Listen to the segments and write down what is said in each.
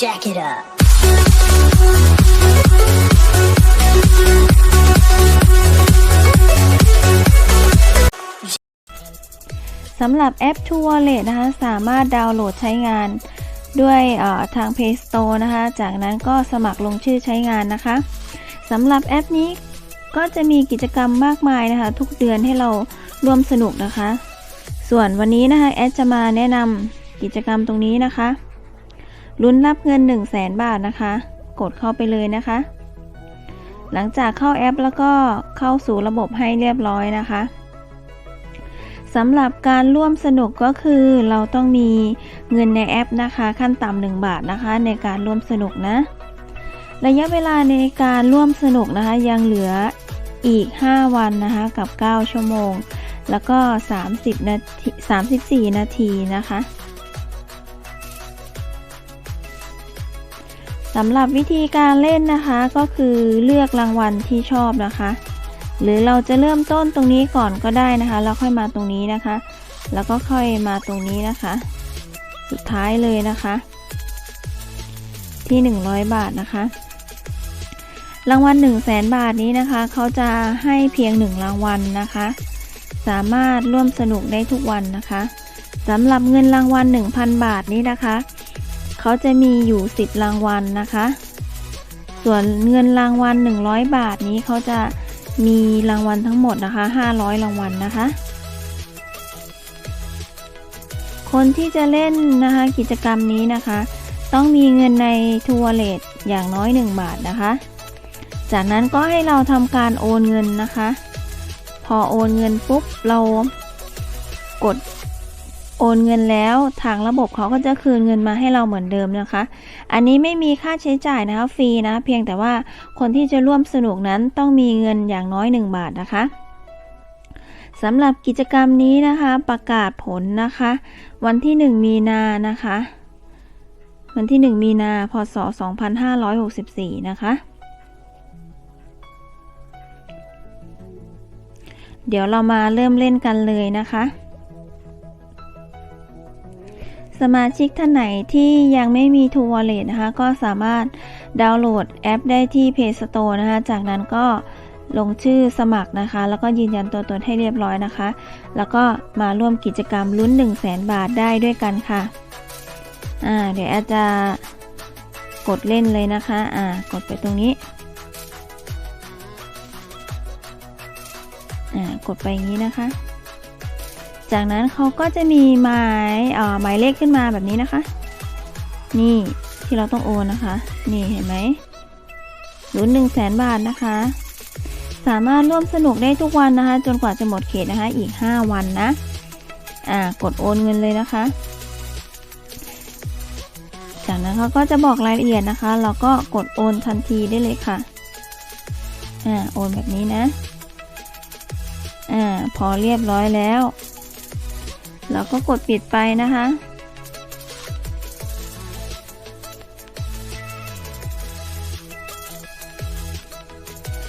jack it up. สำหรับแอป True Wallet นะคะ สามารถดาวน์โหลดใช้งานด้วยทาง Play Store นะคะ จากนั้นก็สมัครลงชื่อใช้งานนะคะสำหรับแอปนี้ก็จะมีกิจกรรมมากมายนะคะ ทุกเดือนให้เราร่วมสนุกนะคะ ส่วนวันนี้นะคะแอดจะมาแนะนำกิจกรรมตรงนี้นะคะ ลุ้นรับเงิน 1 0 0 0 0แสนบาทนะคะ กดเข้าไปเลยนะคะ หลังจากเข้าแอปแล้วก็เข้าสู่ระบบให้เรียบร้อยนะคะสำหรับการร่วมสนุกก็คือเราต้องมีเงินในแอปนะคะ ขั้นต่ำหนึ่งบาทนะคะ ในการร่วมสนุกนะ ระยะเวลาในการร่วมสนุกนะคะ ยังเหลืออีก 5 วันนะคะกับ 9 ชั่วโมง แล้วก็ 30นาที34 นาทีนะคะ สำหรับวิธีการเล่นนะคะก็คือเลือกรางวัลที่ชอบนะคะ หรือเราจะเริ่มต้นตรงนี้ก่อนก็ได้นะคะ แล้วค่อยมาตรงนี้นะคะ แล้วก็ค่อยมาตรงนี้นะคะ สุดท้ายเลยนะคะ ที่ 100 บาทนะคะ รางวัล1 0 0 0 0แสนบาทนี้นะคะเขาจะให้เพียง 1 รางวัลนะคะ สามารถร่วมสนุกได้ทุกวันนะคะสำหรับเงินรางวัล 1,000 บาทนี้นะคะ เขาจะมีอยู่ 10 รางวัลนะคะ ส่วนเงินรางวัล 100 บาทนี้เขาจะมีรางวัลทั้งหมดนะคะ 500 รางวัลนะคะ คนที่จะเล่นนะคะกิจกรรมนี้นะคะ ต้องมีเงินในทัวร์เลทอย่างน้อย 1 บาทนะคะ จากนั้นก็ให้เราทำการโอนเงินนะคะ พอโอนเงินปุ๊บเรากด โอนเงินแล้วทางระบบเขาก็จะคืนเงินมาให้เราเหมือนเดิมนะคะ อันนี้ไม่มีค่าใช้จ่ายนะคะฟรีนะ เพียงแต่ว่าคนที่จะร่วมสนุกนั้นต้องมีเงินอย่างน้อย 1 บาทนะคะสำหรับกิจกรรมนี้นะคะ ประกาศผลนะคะ วันที่ 1 มีนานะคะ วันที่ 1 มีนาพศ 2564 นะคะเดี๋ยวเรามาเริ่มเล่นกันเลยนะคะ สมาชิกท่านไหนที่ยังไม่มี True Wallet นะคะ ก็สามารถดาวน์โหลดแอปได้ที่ Play Store นะคะ จากนั้นก็ลงชื่อสมัครนะคะ แล้วก็ยืนยันตัวตนให้เรียบร้อยนะคะ แล้วก็มาร่วมกิจกรรมลุ้น 1 0 0 0 0แสนบาทได้ด้วยกันค่ะอ่าเดี๋ยวแอดจะกดเล่นเลยนะคะอ่ากดไปตรงนี้อ่ากดไปอย่างนี้นะคะ จากนั้นเขาก็จะมีหมายเอ่อหมายเลขขึ้นมาแบบนี้นะคะ นี่ที่เราต้องโอนนะคะ นี่เห็นไหมลุ้นหนึ่งแสนบาทนะคะ สามารถร่วมสนุกได้ทุกวันนะคะ จนกว่าจะหมดเขตนะคะ อีก 5 วันนะ อ่ากดโอนเงินเลยนะคะ จากนั้นเขาก็จะบอกรายละเอียดนะคะ เราก็กดโอนทันทีได้เลยค่ะ อ่าโอนแบบนี้นะ อ่าพอเรียบร้อยแล้ว เราก็กดปิดไปนะคะ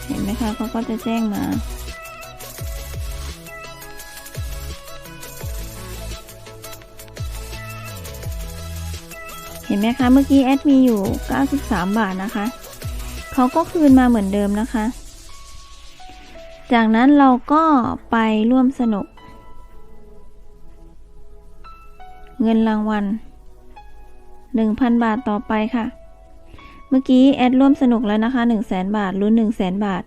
เห็นไหมคะเขาก็จะแจ้งมาเห็นไหมคะ เมื่อกี้แอดมีอยู่ 93 บาทนะคะ เขาก็คืนมาเหมือนเดิมนะคะ จากนั้นเราก็ไปร่วมสนุก เงินรางวัล 1,000 บาทต่อไปค่ะ เมื่อกี้แอดร่วมสนุกแล้วนะคะ1 0 0 0 0แบาทรุ่น1 0 0 0 0แบาท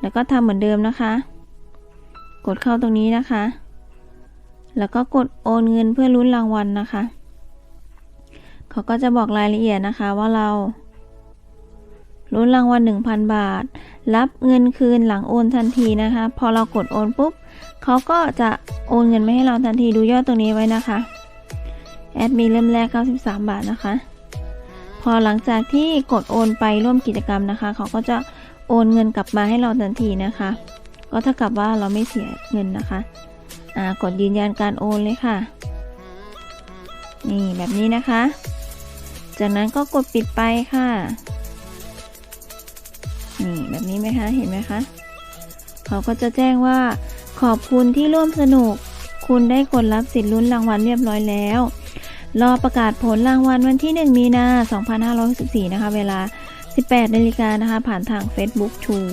แล้วก็ทำเหมือนเดิมนะคะ กดเข้าตรงนี้นะคะ แล้วก็กดโอนเงินเพื่อลุ้นรางวัลนะคะ เขาก็จะบอกรายละเอียดนะคะว่าเราลุ้นรางวัล 1,000 บาท รับเงินคืนหลังโอนทันทีนะคะ พอเรากดโอนปุ๊บ เขาก็จะโอนเงินมาให้เราทันทีดูยอดตรงนี้ไว้นะคะ แอดมีเริ่มแรก 93 บาทนะคะ พอหลังจากที่กดโอนไปร่วมกิจกรรมนะคะ เขาก็จะโอนเงินกลับมาให้เราทันทีนะคะ ก็เท่ากับว่าเราไม่เสียเงินนะคะอ่ากดยืนยันการโอนเลยค่ะ นี่แบบนี้นะคะ จากนั้นก็กดปิดไปค่ะ นี่แบบนี้ไหมคะ เห็นไหมคะ เขาก็จะแจ้งว่าขอบคุณที่ร่วมสนุก คุณได้กดรับสิทธิ์ลุ้นรางวัลเรียบร้อยแล้ว รอประกาศผลรางวัลวันที่ 1 มีนา 2564 นะคะ เวลา 18นาฬิกานะคะ ผ่านทาง Facebook True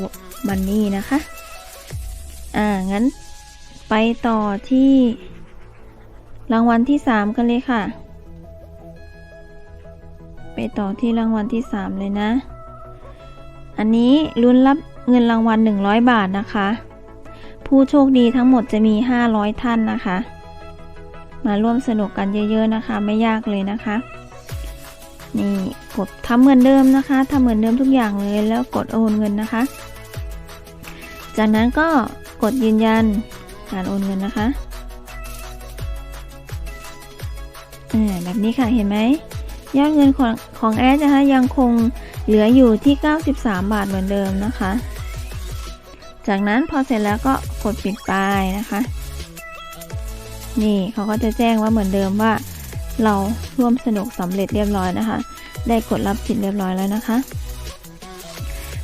Money นะคะ อ่า งั้น ไปต่อที่ รางวัลที่ 3 กันเลยค่ะ ไปต่อที่รางวัลที่ 3 เลยนะ อันนี้ลุ้นรับเงินรางวัล 100 บาทนะคะ ผู้โชคดีทั้งหมดจะมี 500 ท่านนะคะ มาร่วมสนุกกันเยอะ ๆนะคะ ไม่ยากเลยนะคะ นี่กดทำเหมือนเดิมนะคะทำเหมือนเดิมทุกอย่างเลยแล้วกดโอนเงินนะคะ จากนั้นก็กดยืนยันการโอนเงินนะคะอ่าแบบนี้ค่ะเห็นไหมยอดเงินของของแอดนะคะยังคงเหลืออยู่ที่ 93 บาทเหมือนเดิมนะคะ จากนั้นพอเสร็จแล้วก็กดปิดไปนะคะ นี่เขาก็จะแจ้งว่าเหมือนเดิมว่า เราร่วมสนุกสำเร็จเรียบร้อยนะคะ ได้กดรับสิทธิ์เรียบร้อยแล้วนะคะ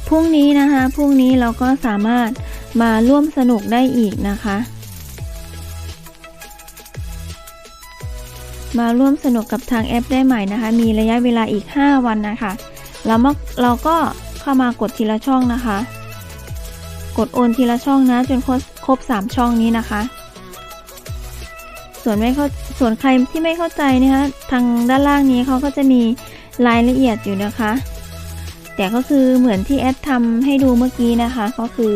พรุ่งนี้นะคะพรุ่งนี้เราก็สามารถมาร่วมสนุกได้อีกนะคะ มาร่วมสนุกกับทางแอปได้ใหม่นะคะ มีระยะเวลาอีก 5 วันนะคะแล้วมาเราก็เข้ามากดทีละช่องนะคะ กดโอนทีละช่องนะจนครบครบ3ช่องนี้นะคะ ส่วนไม่เข้าส่วนใครที่ไม่เข้าใจนะคะทางด้านล่างนี้เขาก็จะมีรายละเอียดอยู่นะคะ แต่ก็คือเหมือนที่แอดทำให้ดูเมื่อกี้นะคะ ก็คือ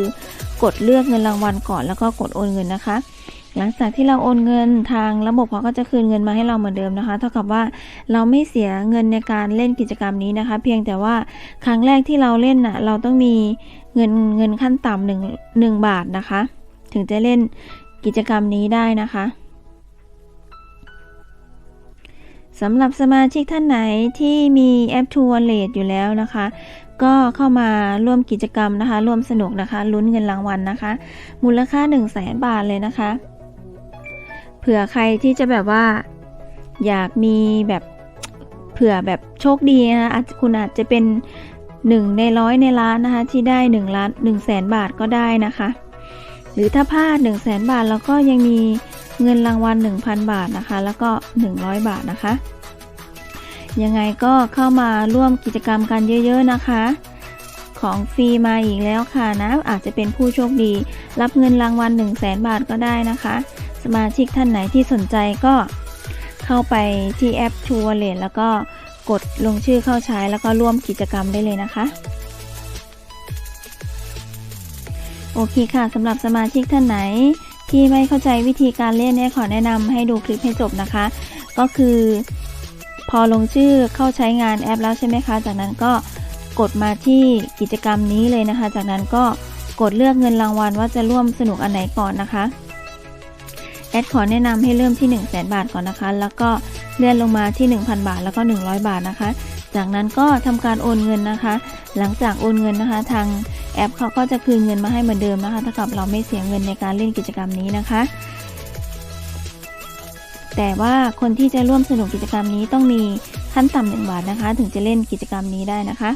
กดเลือกเงินรางวัลก่อนแล้วก็กดโอนเงินนะคะ หลังจากที่เราโอนเงินทางระบบเขาก็จะคืนเงินมาให้เราเหมือนเดิมนะคะ เท่ากับว่าเราไม่เสียเงินในการเล่นกิจกรรมนี้นะคะ เพียงแต่ว่าครั้งแรกที่เราเล่นน่ะเราต้องมีเงินเงินขั้นต่ำหนึ่งหนึ่งบาทนะคะ ถึงจะเล่นกิจกรรมนี้ได้นะคะ สำหรับสมาชิกท่านไหนที่มีแอป True Wallet อยู่แล้วนะคะ ก็เข้ามาร่วมกิจกรรมนะคะ ร่วมสนุกนะคะลุ้นเงินรางวัลนะคะ มูลค่า 1 0 0 0 0แสนบาทเลยนะคะ เผื่อใครที่จะแบบว่าอยากมีแบบเผื่อแบบโชคดีนะคะอาจคุณอาจจะเป็นหนึ่งในร้อยในล้านนะคะ ที่ได้1ล้าน1แสนบาทก็ได้นะคะ หรือถ้าพลาด1 0 0 0 0แสนบาทแล้วก็ยังมี เงินรางวัล 1,000 บาทนะคะ แล้วก็ 100 บาทนะคะ ยังไงก็เข้ามาร่วมกิจกรรมกันเยอะๆนะคะ ของฟรีมาอีกแล้วค่ะนะ อาจจะเป็นผู้โชคดี รับเงินรางวัล 1 0 0 0 0แสนบาทก็ได้นะคะ สมาชิกท่านไหนที่สนใจก็เข้าไปที่แอป True Wallet แล้วก็กดลงชื่อเข้าใช้แล้วก็ร่วมกิจกรรมได้เลยนะคะ โอเคค่ะสำหรับสมาชิกท่านไหน ที่ไม่เข้าใจวิธีการเล่นเนี่ยขอแนะนำให้ดูคลิปให้จบนะคะ ก็คือ พอลงชื่อเข้าใช้งานแอปแล้วใช่ไหมคะ จากนั้นก็กดมาที่กิจกรรมนี้เลยนะคะ จากนั้นก็กดเลือกเงินรางวัลว่าจะร่วมสนุกอันไหนก่อนนะคะ แอดขอแนะนำให้เริ่มที่ 1 0 0 0 0แบาทก่อนนะคะ แล้วก็เลื่อนลงมาที่ 1,000 บาทแล้วก็ 100 บาทนะคะ จากนั้นก็ทำการโอนเงินนะคะ หลังจากโอนเงินนะคะ ทาง แอปเขาก็จะคืนเงินมาให้เหมือนเดิมนะคะเท่ากับเราไม่เสียเงินในการเล่นกิจกรรมนี้นะคะ แต่ว่าคนที่จะร่วมสนุกกิจกรรมนี้ต้องมีขั้นต่ำหนึ่งบาทนะคะ ถึงจะเล่นกิจกรรมนี้ได้นะคะ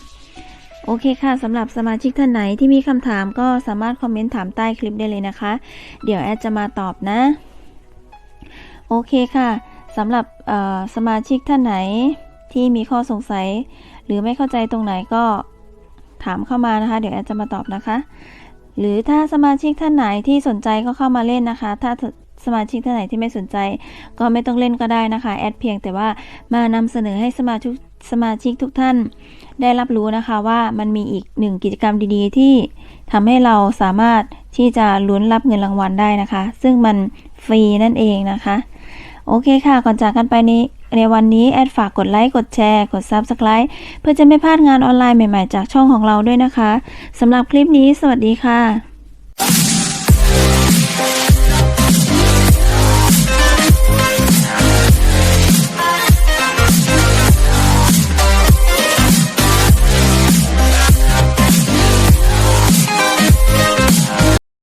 โอเคค่ะสำหรับสมาชิกท่านไหนที่มีคำถามก็สามารถคอมเมนต์ถามใต้คลิปได้เลยนะคะ เดี๋ยวแอดจะมาตอบนะ โอเคค่ะสำหรับสมาชิกท่านไหนที่มีข้อสงสัย หรือไม่เข้าใจตรงไหนก็ ถามเข้ามานะคะ เดี๋ยวแอดจะมาตอบนะคะ หรือถ้าสมาชิกท่านไหนที่สนใจก็เข้ามาเล่นนะคะ ถ้าสมาชิกท่านไหนที่ไม่สนใจ ก็ไม่ต้องเล่นก็ได้นะคะ แอดเพียงแต่ว่ามานำเสนอให้สมาชิกสมาชิกทุกท่านได้รับรู้นะคะว่ามันมีอีกหนึ่งกิจกรรมดีๆ ที่ทำให้เราสามารถที่จะลุ้นรับเงินรางวัลได้นะคะ ซึ่งมันฟรีนั่นเองนะคะ โอเคค่ะ ก่อนจากกันไปนี้ ในวันนี้แอดฝากกดไลค์กดแชร์ กด Subscribe เพื่อจะไม่พลาดงานออนไลน์ใหม่ๆ จากช่องของเราด้วยนะคะสำหรับคลิปนี้ สวัสดีค่ะ